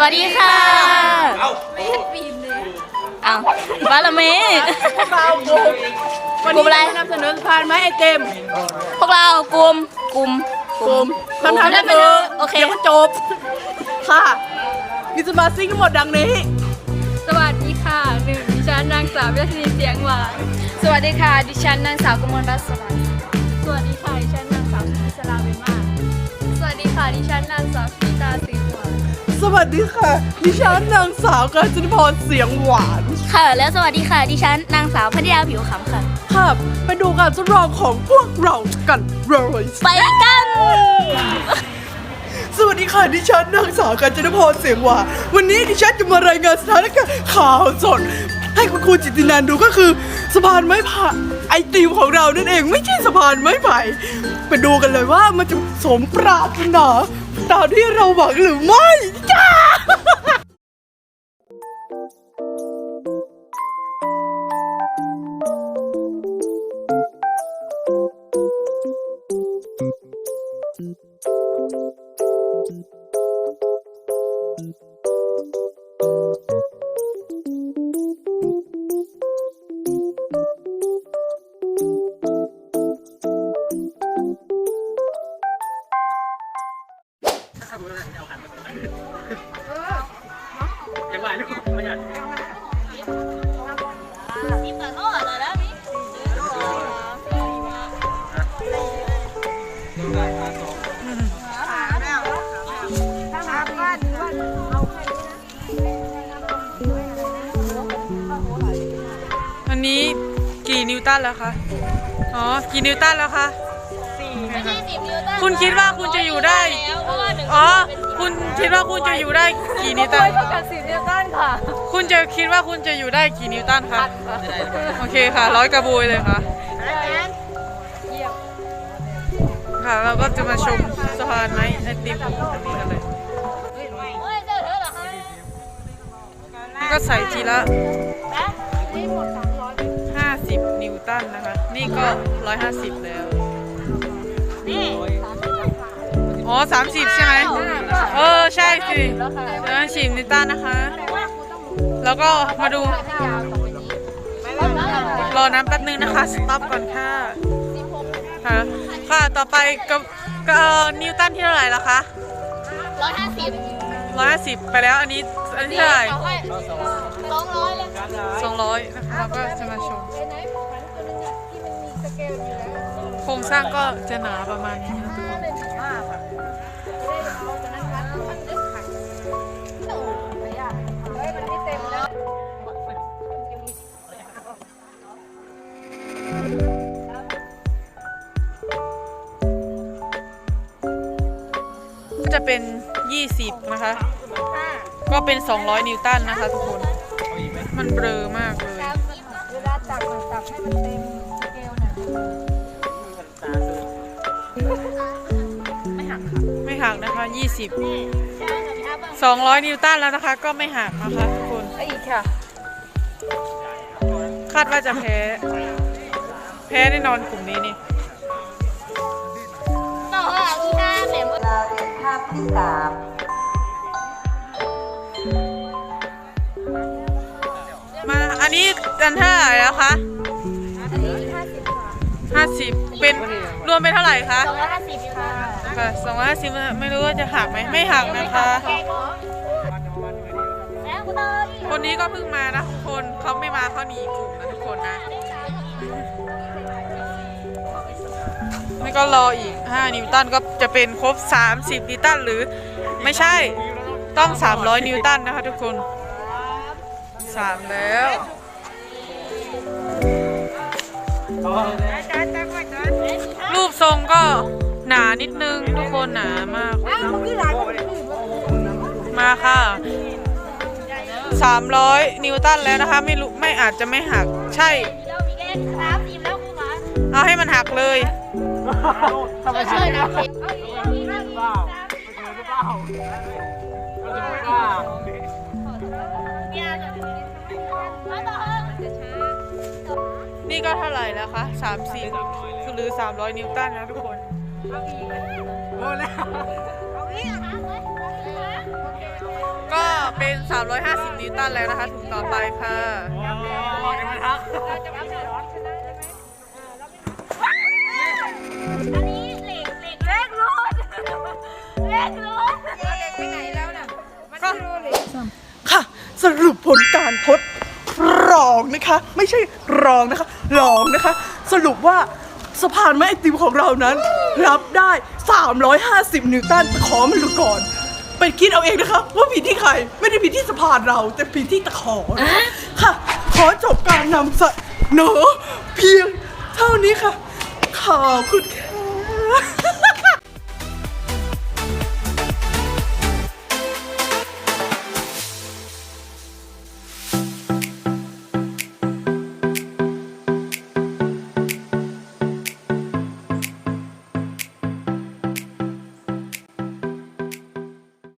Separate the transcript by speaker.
Speaker 1: สวัสดีค่ะ
Speaker 2: เอ้า
Speaker 1: เอาบาลาเม
Speaker 3: เรากลุ่มวัน
Speaker 1: กลุ่มอะไร
Speaker 3: นี้นำเสนอสะพานไม้ไอเต็ม
Speaker 1: พวกเรากลุ่มกลุ่ม
Speaker 3: กลุ่มคำถามก็
Speaker 1: ได้
Speaker 3: คือ
Speaker 1: โอเค
Speaker 3: เดี๋ยวก็จบ ค่ะมีสมาชิกทั้งหมดดังนี้
Speaker 4: สวัสดีค่ะหนึ่งดิฉันนางสาวยศนีเสียงหวานสวัสดีค่ะ ดิฉันนางสาวกมลรัตน์สวัสดิ์สวัสดีค่ะดิฉันนางสาวพิศราเบนมาสวัสดีค่ะดิฉันนางสาว วั
Speaker 3: สดีค่ะ ดิฉันนางสาวกาญจนพรเสียงหวาน
Speaker 1: ค่ะ แล้วสวัสดีค่ะดิฉันนางสาวพัทยาผิวขำค่ะ
Speaker 3: ค่ะไปดูการทดลองของพวกเรากันเลย
Speaker 1: ไปกัน
Speaker 3: สวัสดีค่ะดิฉันนางสาวกาญจนพรเสียงหวานวันนี้ดิฉันจะมารายงานสถานการณ์ข่าวสดให้คุณครูจิตตินันดูก็คือสะพานไม้ไผ่ไอ ติมของเรานั่นเองไม่ใช่สะพานไม้ไผ่ไปดูกันเลยว่ามันจะสมปรารถนาตามที่เราหวังหรือไม่จ้า
Speaker 5: วันนี้กี่นิวตันแล้วคะ อ๋อ กี่นิวตันแล้วคะ คุณคิดว่าคุณจะอยู่ได้อ๋อ คุณคิดว่าคุณจะอยู่ได้กี่นิวตัน
Speaker 4: กับสีเดียวกันค่ะ
Speaker 5: คุณจะคิดว่าคุณจะอยู่ได้กี่นิวตันคะโอเคค่ะ ร้อยกระบุยเลยค่ะ ค่ะ เราก็จะมาชมสะพานไม้ไอติมอันนี้กันเลยนี่ก็ใส่ทีละ 50 นิวตันนะคะ นี่ก็ 150 แล้ว อ๋อ30ใช่ไหมเออใช่สิแล้วชิมนิวตันนะคะ แล้วก็มาดูรอน้ำแป๊บนึงนะคะสต็อปก่อนค่ะค่ะค่ะต่อไปก็ก็เอ่อนิวตันที่เท่าไหร่ละคะ
Speaker 1: ร้อยห้าสิบ
Speaker 5: 150ไปแล้วอันนี้อันนี้เท่าไหร่
Speaker 1: สองร้อยเลย
Speaker 5: 200นะคะเราก็จะมาชมโครงสร้างก็จะหนาประมาณนี้นะทุกคนก็จะเป็น 20 นะคะ ก็เป็น 200 นิวตันนะคะทุกคน มันเบลอมากเลย
Speaker 4: เวลาตักมันตักให้มันเต็ม
Speaker 5: หักนะคะ 20 200 นิวตันแล้วนะคะ ก็ไม่หักนะคะทุกคน
Speaker 4: อีกค่ะ
Speaker 5: คาดว่าจะแพ้ แพ้แน่นอนกลุ่มนี้นี่
Speaker 1: ต่อค่ะที่ห้าแหลม
Speaker 6: ภาพที่สาม
Speaker 5: มาอันนี้กันเท่าไหร่แล้วคะห้าสิบเป็นรวมเป็นเท่าไหร่คะ
Speaker 1: สองร้อยห้าสิบค่ะ
Speaker 5: ค่ะสองร้อยห้าสิบไม่รู้ว่าจะหักไหมไม่หักนะคะ คนนี้ก็เพิ่งมานะทุกคนเขาไม่มาเขาหนีกลุ่มนะทุกคนนะนี่ก็รออีก 5 นิวตันก็จะเป็นครบ 30 นิวตันหรือไม่ใช่ต้อง 300 นิวตันนะคะทุกคน 3 แล้วรูปทรงก็ หนานิดนึงทุกคนหนามาก มาค่ะ300นิวตันแล้วนะคะ ไม่รู้ไม่อาจจะไม่หักใช่
Speaker 1: แล้วมีแค่สามสิบแล้วคุณหมอ
Speaker 5: เอาให้มันหักเลย
Speaker 1: ช่วยนะ
Speaker 5: นี่ก็เท่าไหร่แล้วคะ30คือหรือ300นิวตันนะทุกคน
Speaker 3: เก็
Speaker 5: เป็น 350 นิวตันแล้วนะคะ ถุงต่อไปค่ะ
Speaker 1: อันนี้เหล็กเหล็กเลขรถเลขรถ
Speaker 5: ก็
Speaker 3: ค่ะ สรุปผลการทดลองนะคะ ไม่ใช่รองนะคะลองนะคะ สรุปว่าสะพานไม้ไอติมของเรานั้น รับได้ 350 นิวตันขอมันดูก่อน ไปคิดเอาเองนะคะว่าผิดที่ใคร ไม่ได้ผิดที่สะพานเรา แต่ผิดที่ตะขอนะคะค่ะ ขอจบการนำเสนอเพียงเท่านี้ค่ะขอบคุณค่ะ